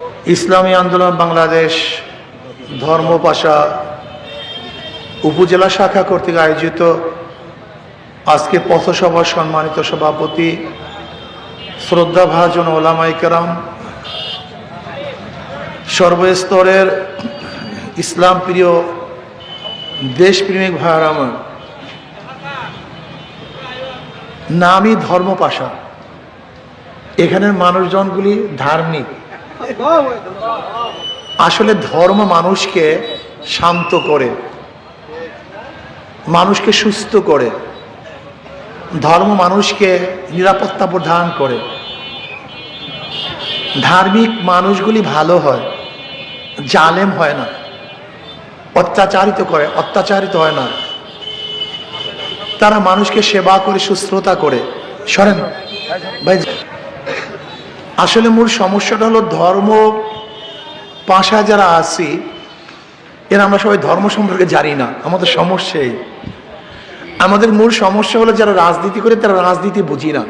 ইসলামী আন্দোলন বাংলাদেশ ধর্মপাশা উপজেলা শাখা কর্তৃক আয়োজিত আজকে পথসভার সম্মানিত সভাপতি শ্রদ্ধাভাজন ওলামাইকেরাম সর্বস্তরের ইসলাম প্রিয় দেশপ্রেমিক ভাইয়ার আমার নামই ধর্মপাশা। এখানের মানুষজনগুলি ধার্মিক। আসলে ধর্ম মানুষকে শান্ত করে, মানুষকে সুস্থ করে, ধর্ম মানুষকে নিরাপত্তা প্রদান করে। ধার্মিক মানুষগুলি ভালো হয়, জালেম হয় না, অত্যাচারিত করে, অত্যাচারিত হয় না। তারা মানুষকে সেবা করে সুশ্রতা করে। সরেন। ভাই আসলে মূল সমস্যাটা হলো ধর্ম পাশা যারা আছি, এরা আমরা সবাই ধর্ম সম্পর্কে জানি না, আমাদের সমস্যাই আমাদের মূল সমস্যা হলো যারা রাজনীতি করে, তারা রাজনীতি বুঝি না।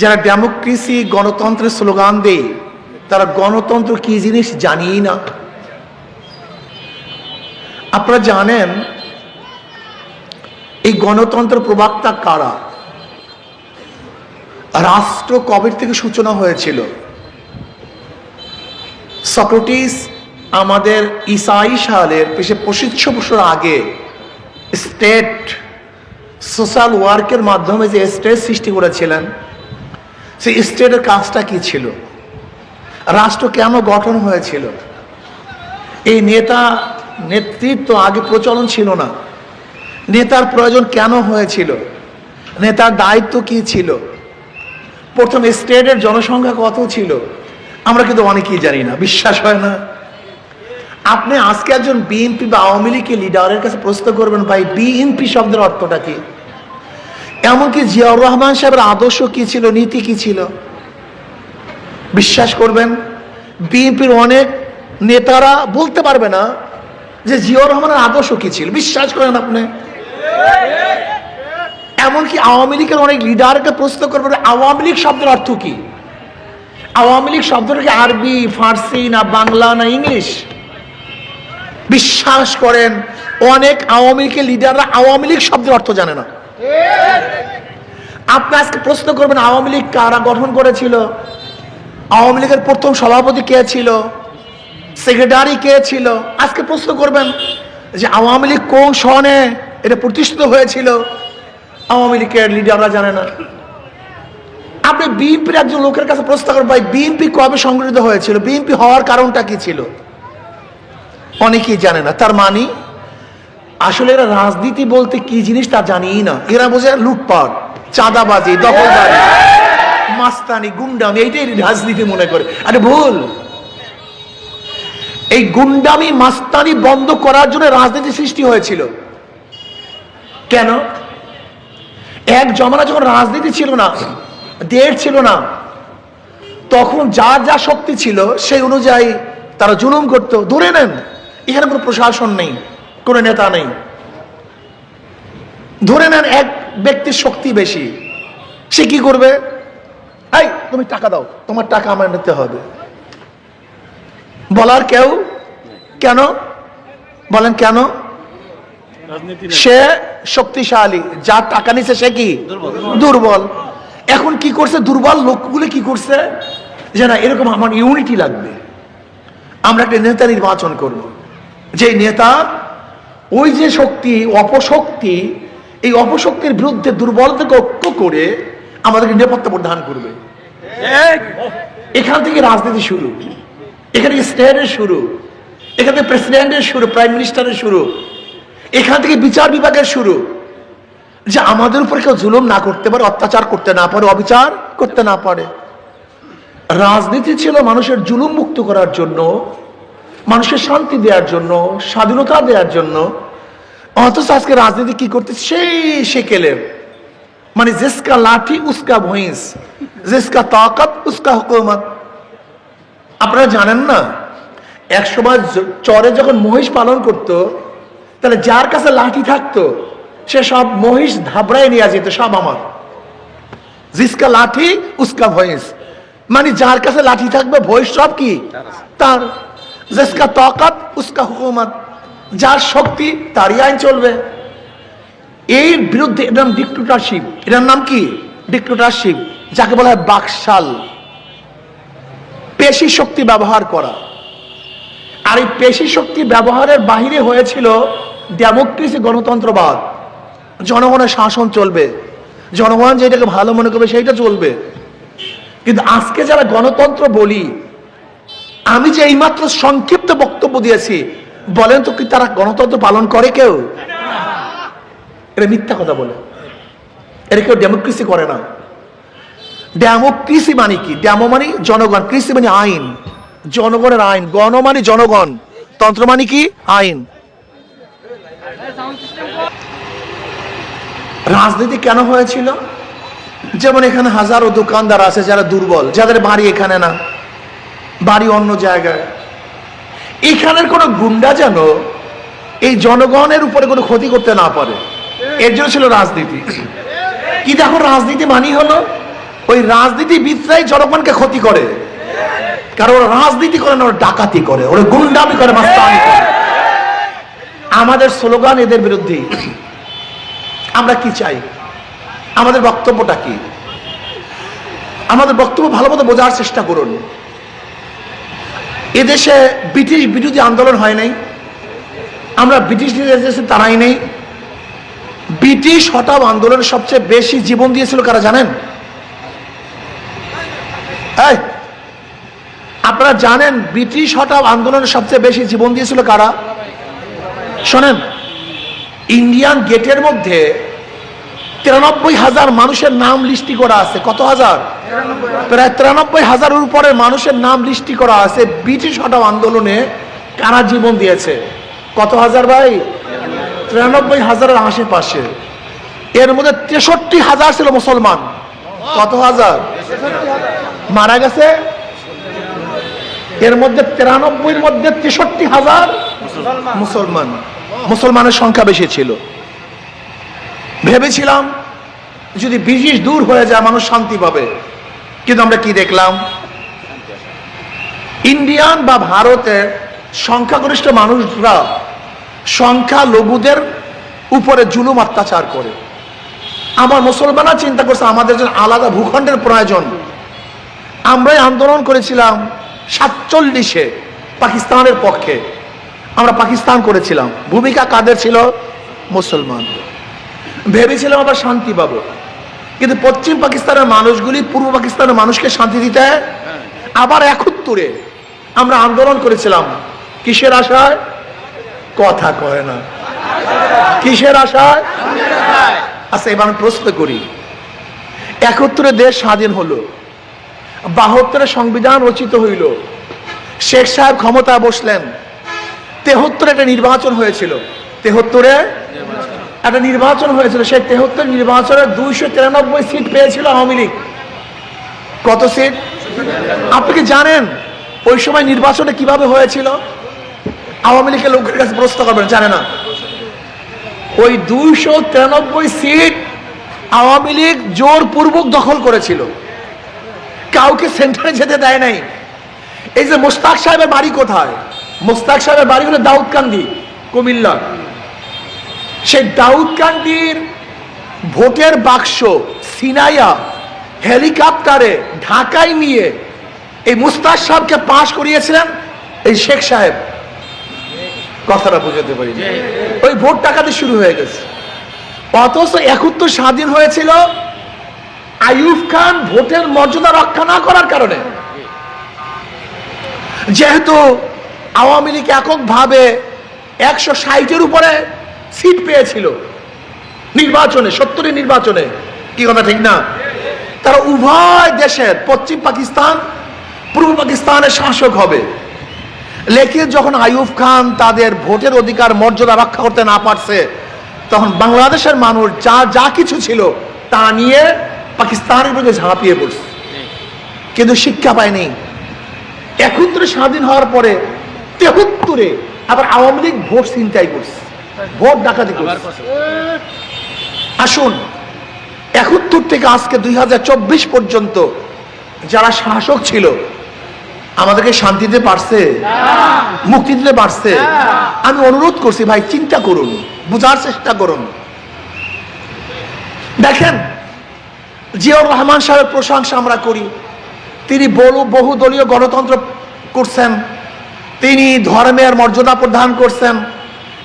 যারা ডেমোক্রেসি গণতন্ত্রের স্লোগান দেয়, তারা গণতন্ত্র কি জিনিস জানিই না। আপনারা জানেন, এই গণতন্ত্র প্রবক্তা কারা? রাষ্ট্র কবের থেকে সূচনা হয়েছিল? সক্রেটিস, আমাদের ইসাই সালের পেশে পঁচিশশো বছর আগে স্টেট সোশ্যাল ওয়ার্কের মাধ্যমে যে স্টেট সৃষ্টি করেছিলেন, সেই স্টেটের কাজটা কি ছিল? রাষ্ট্র কেন গঠন হয়েছিল? এই নেতা নেতৃত্ব আগে প্রচলন ছিল না। নেতার প্রয়োজন কেন হয়েছিল? নেতার দায়িত্ব কি ছিল? প্রথম স্টেটের জনসংখ্যা কত ছিল? আমরা কিন্তু অনেকেই জানি না, বিশ্বাস হয় না। আপনি আজকে একজন বিএনপি বা আওয়ামী লীগের লিডারের কাছে প্রশ্ন করবেন, ভাই বিএনপি শব্দের অর্থটা কি? এমনকি জিয়াউর রহমান সাহেবের আদর্শ কি ছিল, নীতি কি ছিল? বিশ্বাস করবেন বিএনপির অনেক নেতারা বলতে পারবে না যে জিয়াউর রহমানের আদর্শ কি ছিল। বিশ্বাস করেন আপনি। এমনকি আওয়ামী লীগের অনেক লিডারকে প্রশ্ন করবে আওয়ামী লীগ শব্দের অর্থ কি? আওয়ামী লীগ শব্দটা কি? আরবি, ফার্সি না বাংলা না ইংলিশ? বিশ্বাস করেন, অনেক আওয়ামী লীগের লিডাররা আওয়ামী লীগ শব্দের অর্থ জানে না। আপনি আজকে প্রশ্ন করবেন, আওয়ামী লীগ কারা গঠন করেছিল? আওয়ামী লীগের প্রথম সভাপতি কে ছিল? সেক্রেটারি কে ছিল? আজকে প্রশ্ন করবেন যে আওয়ামী লীগ কোন সনে এটা প্রতিষ্ঠিত হয়েছিল? আওয়ামী লীগের লিডাররা জানে না। আপনি বিএনপির একজন লোকের কাছে প্রশ্ন করেন, ভাই বিএনপি কবে সংগঠিত হয়েছিল? বিএনপি হওয়ার কারণটা কি ছিল? অনেকেই জানে না। তার মানে আসলে এরা রাজনীতি বলতে কি জিনিস তা জানিই না। এরা বোঝে লুটপাট, চাঁদাবাজি, দখলদারি, মাস্তানি, গুন্ডামি, এইটাই রাজনীতি মনে করে। আরে ভুল! এই গুন্ডামি, মাস্তানি বন্ধ করার জন্য রাজনীতি সৃষ্টি হয়েছিল। কেন? এক জমানা যখন রাজনীতি ছিল না দেড় ছিল না তখন যার যা শক্তি ছিল সেই অনুযায়ী তারা জুলুম করতো। ধরে নেন এখানে কোনো প্রশাসন নেই কোনো নেতা নেই। ধরে নেন এক ব্যক্তির শক্তি বেশি সে কি করবে? এই তুমি টাকা দাও তোমার টাকা আমার নিতে হবে। বলার কেউ? কেন? বলেন কেন? সে শক্তিশালী যার টাকা নিছে সে কি? দুর্বল। এখন কি করছে? দুর্বল লোকগুলো কি করছে? যে না এরকম আমার ইউনিটি লাগবে। আমরা একটা নেতা নির্বাচন করব। যে নেতা ওই যে শক্তি অপশক্তি এই অপশক্তির বিরুদ্ধে দুর্বলতাকে ঐক্য করে আমাদেরকে নিরাপত্তা প্রদান করবে। এখান থেকে রাজনীতি শুরু। এখানে স্টেটের শুরু। এখানে প্রেসিডেন্টের শুরু প্রাইম মিনিস্টারের শুরু। এখান থেকে বিচার বিভাগের শুরু। যে আমাদের উপর কেউ জুলুম না করতে পারে, অত্যাচার করতে না পারে, অবিচার করতে না পারে। রাজনীতি ছিল মানুষের জুলুম মুক্ত করার জন্য মানুষের শান্তি দেওয়ার জন্য, স্বাধীনতা দেওয়ার জন্য। অথচ আজকে রাজনীতি কি করতে সেই সেকেলে। মানে জিসকা লাঠি, উস্কা ভইস। জেসকা তাকত, উস্কা হুকুমত। আপনারা জানেন না এক সময় চরে যখন মহিষ পালন করত তাহলে যার কাছে লাঠি থাকতো, সে সব মহিষ ধাবড়ায় নিয়ে যেত, সব আমার। জিসকা লাঠি, উসকা ভয়েস। মানে যার কাছে লাঠি থাকবে ভয় সব কি? তার। জিসকা তাকাত উসকা হুকুমত। যার শক্তি, তারই আইন চলবে। এর বিরুদ্ধে এটার নাম ডিক্টেটরশিপ এটার নাম কি? ডিক্টেটরশিপ যাকে বলা হয় বাকশাল। পেশি শক্তি ব্যবহার করা। আর এই পেশি শক্তি ব্যবহারের বাহিরে হয়েছিল ডেমোক্রেসি গণতন্ত্রবাদ। জনগণের শাসন চলবে। জনগণ যেটাকে ভালো মনে করবে সেইটা চলবে। কিন্তু আজকে যারা গণতন্ত্র বলি, আমি যে এইমাত্র সংক্ষিপ্ত বক্তব্য দিয়েছি, বলেন তো কি তারা গণতন্ত্র পালন করে কেউ? এটা মিথ্যা কথা বলে। এটা কেউ ডেমোক্রেসি করে না। ডেমোক্রেসি মানে কি? ডেমো মানে জনগণ, কৃষি মানে আইন। জনগণের আইন গণ মানে জনগণ। তন্ত্র মানে কি? আইন। রাজনীতি কেন হয়েছিল? যেমন এখানে হাজারো দোকানদার আছে যারা দুর্বল যাদের বাড়ি এখানে না বাড়ি অন্য জায়গায়। এখানের কোনো গুন্ডা যেন এই জনগণের উপরে কোনো ক্ষতি করতে না পারে। এর জন্য ছিল রাজনীতি। কি দেখো রাজনীতি মানি হলো ওই রাজনীতিবিদরাই জনগণকে ক্ষতি করে। কারণ ওরা রাজনীতি করে না ওরা ডাকাতি করে ওরা গুন্ডামি করে মাস্তানি করে। আমাদের স্লোগান এদের বিরুদ্ধে আমরা কি চাই? আমাদের বক্তব্যটা কি? আমাদের বক্তব্য ভালো মতো বোঝার চেষ্টা করুন। এদেশে ব্রিটিশ বিরোধী আন্দোলন হয় নাই। আমরা ব্রিটিশ দেশে তারাই নেই। ব্রিটিশ হটাও আন্দোলন সবচেয়ে বেশি জীবন দিয়েছিল কারা জানেন? আপনারা জানেন, ব্রিটিশ হটাও আন্দোলনে সবচেয়ে বেশি জীবন দিয়েছিল কারা? শোনেন। ইন্ডিয়ান গেটের মধ্যে তিরানব্বই হাজার মানুষের নাম লিস্টি করা আছে। কত হাজার? প্রায় তিরানব্বই হাজারের উপরে মানুষের নাম লিস্টি করা আছে। ব্রিটিশ হটাও আন্দোলনে কারা জীবন দিয়েছে? কত হাজার ভাই? তিরানব্বই হাজারের আশেপাশে। এর মধ্যে তেষট্টি হাজার ছিল মুসলমান। কত হাজার? মারা গেছে? এর মধ্যে তিরানব্বইয়ের মধ্যে তেষট্টি হাজার মুসলমান। মুসলমানের সংখ্যা বেশি ছিল। ভেবেছিলাম, যদি ব্রিটিশ দূর হয়ে যায়, মানুষ শান্তি পাবে। কিন্তু আমরা কি দেখলাম? ইন্ডিয়ান বা ভারতের সংখ্যাগরিষ্ঠ মানুষরা সংখ্যা লঘুদের উপরে জুলুম অত্যাচার করে। আমার মুসলমানরা চিন্তা করছে, আমাদের জন্য আলাদা ভূখণ্ডের প্রয়োজন। আমরাই আন্দোলন করেছিলাম সাতচল্লিশে পাকিস্তানের পক্ষে। আমরা পাকিস্তান করেছিলাম। ভূমিকা কাদের ছিল? মুসলমান। ভেবেছিলাম আবার শান্তি পাবো। কিন্তু পশ্চিম পাকিস্তানের মানুষগুলি পূর্ব পাকিস্তানের মানুষকে শান্তি দিতে আবার একত্তরে আমরা আন্দোলন করেছিলাম। কিসের আশায়? কথা কয় না। কিসের আশায়? আচ্ছা এবার আমি প্রশ্ন করি। একত্তরে দেশ স্বাধীন হলো। বাহাত্তরে সংবিধান রচিত হইল। শেখ সাহেব ক্ষমতায় বসলেন। তেহত্তরে একটা নির্বাচন হয়েছিল। তেহত্তরে একটা নির্বাচন হয়েছিল। সেই তেহত্তর নির্বাচনের দুইশো তিরানব্বই সিট পেয়েছিল আওয়ামী লীগ। কত সিট? আপনি কি জানেন ওই সময় নির্বাচনটা কীভাবে হয়েছিল? আওয়ামী লীগের লোকের কাছে প্রশ্ন করবেন, জানে না। ওই দুইশো তিরানব্বই সিট আওয়ামী লীগ জোরপূর্বক দখল করেছিল। কাউকে সেন্টারে যেতে দেয় নাই। এই যে মোস্তাক সাহেবের বাড়ি কোথায়? মোস্তাক সাহেবের বাড়ি হলো দাউদকান্দি কুমিল্লা সেই দাউদকান্দির ভোটের বাক্স সিনাইয়া হেলিকপ্টারে ঢাকায় নিয়ে এই মুস্তাক সাহেবকে পাশ করিয়েছিলেন এই শেখ সাহেব। কথাটা বুঝাতে পারি ওই ভোট টাকাতে শুরু হয়ে গেছে। অথচ একুত্তর স্বাধীন হয়েছিল আইয়ুব খান ভোটের মর্যাদা রক্ষা না করার কারণে। যেহেতু আওয়ামী লীগ এককভাবে একশো ষাটের উপরে সিট পেয়েছিল নির্বাচনে, সত্তরের নির্বাচনে। কি কথা, ঠিক না? তারা উভয় দেশের পশ্চিম পাকিস্তান, পূর্ব পাকিস্তানের শাসক হবে। লেখিন যখন আইয়ুব খান তাদের ভোটের অধিকার, মর্যাদা রক্ষা করতে না পারছে, তখন বাংলাদেশের মানুষ যা যা কিছু ছিল তা নিয়ে পাকিস্তানের বিরুদ্ধে ঝাঁপিয়ে পড়ছে। কিন্তু শিক্ষা পায়নি। এখন একত্রে স্বাধীন হওয়ার পরে তেহত্তরে আবার আওয়ামী লীগ ভোট চিন্তাই করছে। ভোট ডাকাতি করছে। আসুন, একাত্তর থেকে আজকে দুই পর্যন্ত যারা শাসক ছিল, আমাদেরকে শান্তি দিতে পারছে? মুক্তি দিতে পারছে? আমি অনুরোধ করছি, ভাই, চিন্তা করুন, বোঝার চেষ্টা করুন। দেখেন, জিয়াউর রহমান সাহেবের প্রশংসা আমরা করি। তিনি বহু বহুদলীয় গণতন্ত্র করছেন। তিনি ধর্মের মর্যাদা প্রদান করছেন,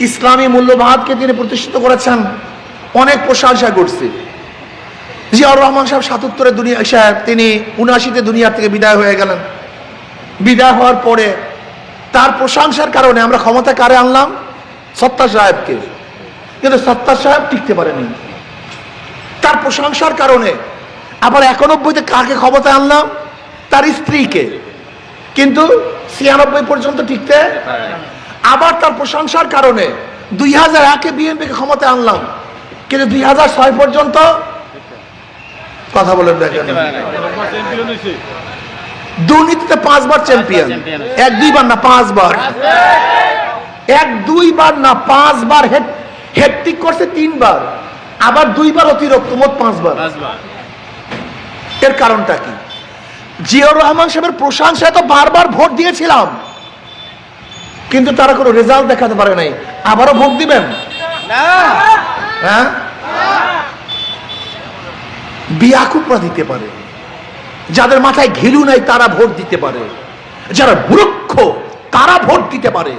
ইসলামী মূল্যবাদকে তিনি প্রতিষ্ঠিত করেছেন, অনেক প্রশংসা করছে। জিয়াউর রহমান সাহেব সাতাত্তরে দুনিয়া সাহেব তিনি উনআশিতে দুনিয়া থেকে বিদায় হয়ে গেলেন। বিদায় হওয়ার পরে তার প্রশংসার কারণে আমরা ক্ষমতা কারে আনলাম? সত্তা সাহেবকে। কিন্তু সত্তা সাহেব টিকতে পারেনি। তার প্রশংসার কারণে আবার একানব্বইতে কাকে ক্ষমতা আনলাম? তার স্ত্রীকে। কিন্তু ছিয়ানব্বই পর্যন্ত টিকতে আবার তার প্রশংসার কারণে দুই হাজার একে বিএনপিকে ক্ষমতায় আনলাম কিন্তু দুই হাজার ছয় পর্যন্ত কথা বলেন দেখেন দুর্নীতিতে পাঁচবার চ্যাম্পিয়ন। এক দুইবার না পাঁচবার। এক দুইবার না পাঁচবার হেডটিক করছে তিনবার আবার দুইবার অতিরিক্ত মোট পাঁচবার। এর কারণটা কি? জিয়াউর রহমান সাহেবের প্রশংসায় তো বারবার ভোট দিয়েছিলাম। কিন্তু তারা কোনো রেজাল্ট দেখাতে পারে নাই। আবারও ভোট দিবেন? হ্যাঁ? বিয়াকুপরা দিতে পারে। যাদের মাথায় ঘিলু নাই তারা ভোট দিতে পারে। যারা মূর্খ তারা ভোট দিতে পারে।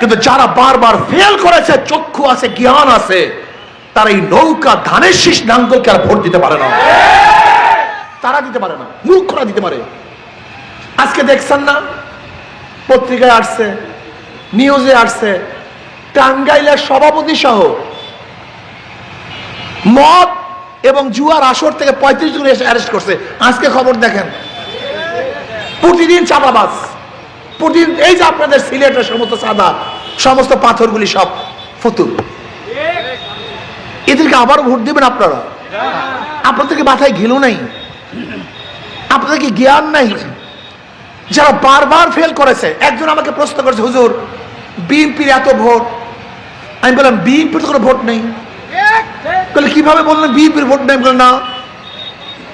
কিন্তু যারা বারবার ফেল করেছে চক্ষু আছে জ্ঞান আছে তারা এই নৌকা ধানের শীষ নাঙ্গলকে আর ভোট দিতে পারে না। তারা দিতে পারে না, মূর্খরা দিতে পারে। আজকে দেখছেন না, পত্রিকায় আসছে নিউজে আসছে, টাঙ্গাইলের সভাপতি সহ মদ এবং জুয়ার আসর থেকে পঁয়ত্রিশ জন এসে অ্যারেস্ট করছে। আজকে খবর দেখেন, প্রতিদিন চাঁদাবাজ, প্রতিদিন এই যে আপনাদের সিলেটের সমস্ত চাঁদা, সমস্ত পাথরগুলি সব ফতুর এদেরকে আবার ভোট দেবেন আপনারা? আপনাদেরকে মাথায় ঘিলু নাই? আপনাদের কি জ্ঞান নাই? যারা বারবার ফেল করেছে, একজন আমাকে প্রশ্ন করেছে, হুজুর, বিএনপির এত ভোট? আমি বললাম, বিএনপির তো কোনো ভোট নেই। বলে, কীভাবে বললেন বিএনপির ভোট নেই? বললেন না।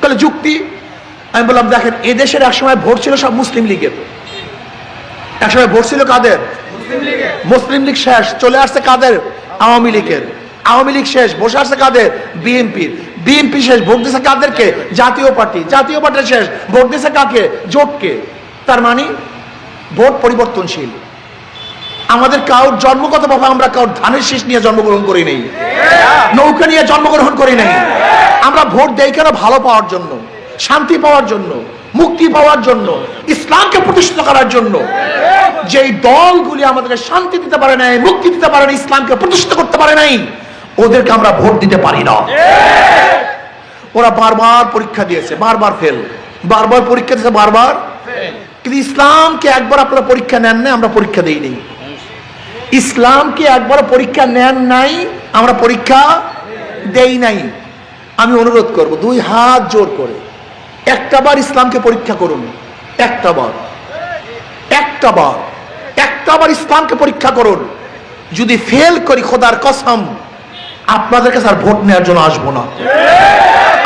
তাহলে যুক্তি? আমি বললাম, দেখেন, এদেশের একসময় ভোট ছিল সব মুসলিম লীগের। একসময় ভোট ছিল কাদের? মুসলিম লীগ শেষ। চলে আসছে কাদের? আওয়ামী লীগের। আওয়ামী লীগ শেষ। বসে আসছে কাদের? বিএনপির। বিএনপি শেষ, ভোট দিছে কাদেরকে? জাতীয় পার্টি। জাতীয় পার্টি শেষ, ভোট দিছে কাকে? জোটকে। তার মানে ভোট পরিবর্তনশীল। আমাদের কাউর জন্মগতভাবে আমরা কাউর ধানের শীষ নিয়ে জন্মগ্রহণ করি নেই। নৌকা নিয়ে জন্মগ্রহণ করি নাই। আমরা ভোট দেই কেন? ভালো পাওয়ার জন্য, শান্তি পাওয়ার জন্য, মুক্তি পাওয়ার জন্য, ইসলামকে প্রতিষ্ঠিত করার জন্য। যেই দলগুলি আমাদেরকে শান্তি দিতে পারে নাই, মুক্তি দিতে পারে না ইসলামকে প্রতিষ্ঠিত করতে পারে নাই ওদেরকে আমরা ভোট দিতে পারি না। ওরা বারবার পরীক্ষা দিয়েছে, বারবার ফেল বারবার পরীক্ষা দিয়েছে, বারবার কিন্তু ইসলামকে একবার আপনারা পরীক্ষা নেন না আমরা পরীক্ষা দেই নেই। ইসলামকে একবার পরীক্ষা নেন নাই, আমরা পরীক্ষা দেই নাই। আমি অনুরোধ করব, দুই হাত জোর করে, একটা বার ইসলামকে পরীক্ষা করুন, একটা বার। একটা বার একটা বার ইসলামকে পরীক্ষা করুন। যদি ফেল করি, খোদার কসম আপনাদের কাছে আর ভোট নেওয়ার জন্য আসব না।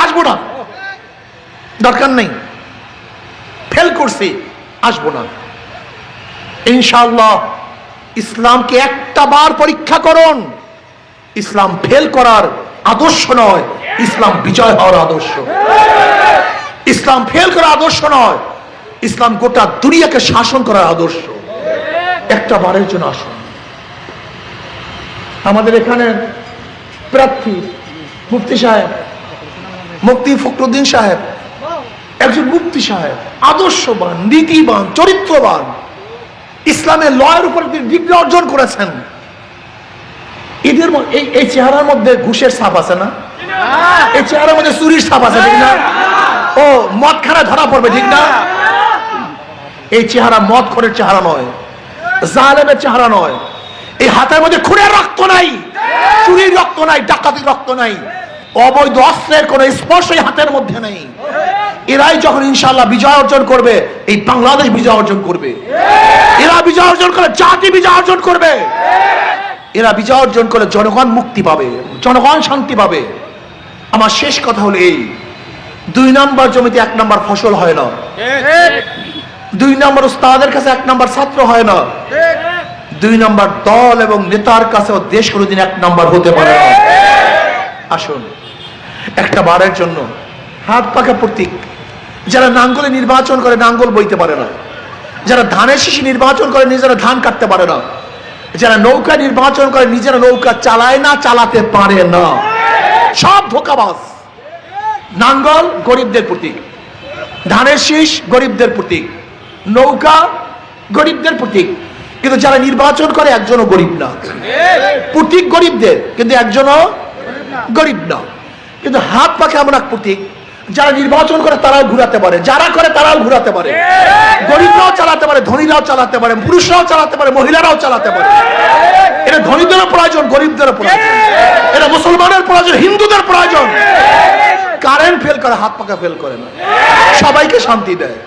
আসব না। দরকার নেই। ফেল করছি, আসব না। ইনশাআল্লাহ, ইসলামকে একটা বার পরীক্ষা করুন। ইসলাম ফেল করার আদর্শ নয়, ইসলাম বিজয় হওয়ার আদর্শ। ইসলাম ফেল করার আদর্শ নয়, ইসলাম গোটা দুনিয়াকে শাসন করার আদর্শ। একটা বারের জন্য আসুন। আমাদের এখানে প্রার্থী মুফতি সাহেব, মুফতি ফখরুদ্দিন সাহেব, একজন মুফতি সাহেব, আদর্শবান, নীতিবান, চরিত্রবান, ইসলামের লয়ের উপর তিনি ডিগ্রি অর্জন করেছেন। এদের এই এই চেহারার মধ্যে ঘুষের ছাপ আছে না? এই চেহারার মধ্যে চুরির ছাপ আছে, ঠিক না? ও, মদ খানা ধরা পড়বে, ঠিক না? এই চেহারা মদ খরের চেহারা নয়, জালেমের চেহারা নয়। এই হাতের মধ্যে খুনের রক্ত নাই। চুরির রক্ত নাই ডাকাতির রক্ত নাই অবৈধ অস্ত্রের কোন স্পর্শ এই হাতের মধ্যে নেই। এরাই যখন ইনশাল্লাহ বিজয় অর্জন করবে এই বাংলাদেশ বিজয় অর্জন করবে। এরা বিজয় অর্জন করে জাতি বিজয় অর্জন করবে। এরা বিজয় অর্জন করে জনগণ মুক্তি পাবে জনগণ শান্তি পাবে। আমার শেষ কথা হলো এই দুই নাম্বার জমিতে এক নাম্বার ফসল হয় না। দুই নাম্বার উস্তাদের কাছে এক নাম্বার ছাত্র হয় না। দুই নম্বর দল এবং নেতার কাছে দেশ কোনোদিন এক নম্বর হতে পারে না। আসুন, একটা বারের জন্য হাত পাকা প্রতীক। যারা নাঙ্গলে নির্বাচন করে, নাঙ্গল বইতে পারে না। যারা ধানের শিশি নির্বাচন করে, নিজেরা ধান কাটতে পারে না। যারা নৌকা নির্বাচন করে, নিজেরা নৌকা চালায় না, চালাতে পারে না। সব ধোকাবাজ। নাঙ্গল গরিবদের প্রতীক। ধানের শীষ গরিবদের প্রতীক। নৌকা গরিবদের প্রতীক। কিন্তু যারা নির্বাচন করে একজনও গরিব না। প্রতীক গরিবদের, কিন্তু একজনও গরিব না। কিন্তু হাত পাখে এমন এক প্রতীক, যারা নির্বাচন করে তারাও ঘুরাতে পারে, যারা করে তারাও ঘুরাতে পারে। গরিবরাও চালাতে পারে, ধনীরাও চালাতে পারে, পুরুষরাও চালাতে পারে, মহিলারাও চালাতে পারে। এটা ধনীদেরও প্রয়োজন, গরিবদেরও প্রয়োজন। এটা মুসলমানের প্রয়োজন, হিন্দুদের প্রয়োজন। কারেন্ট ফেল করে, হাত পাকা ফেল করে না। সবাইকে শান্তি দেয়।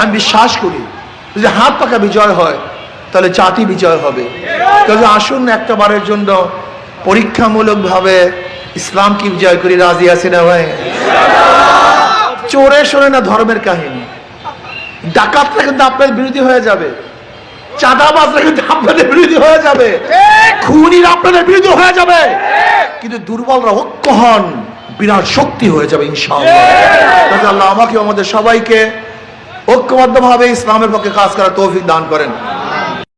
আমি বিশ্বাস করি যে হাত পাকা বিজয় হয় তাহলে জাতি বিজয় হবে। কাজে আসুন একটা বারের জন্য পরীক্ষামূলক ভাবে ইসলাম কি বিজয় করি, রাজি আছে না ভাই? চোরে শোনে না ধর্মের কাহিনী। ডাকাতরা কিন্তু আপনার বিরোধী হয়ে যাবে। চাঁদাবাজরা কিন্তু আপনাদের বিরোধী হয়ে যাবে। খুনিরা আপনাদের বিরোধী হয়ে যাবে। কিন্তু দুর্বলরা ঐক্য হন, বিরাট শক্তি হয়ে যাবে ইনশাআল্লাহ। আল্লাহ আমাকে আমাদের সবাইকে ঐক্যবদ্ধভাবে ইসলামের পক্ষে কাজ করার তৌফিক দান করেন।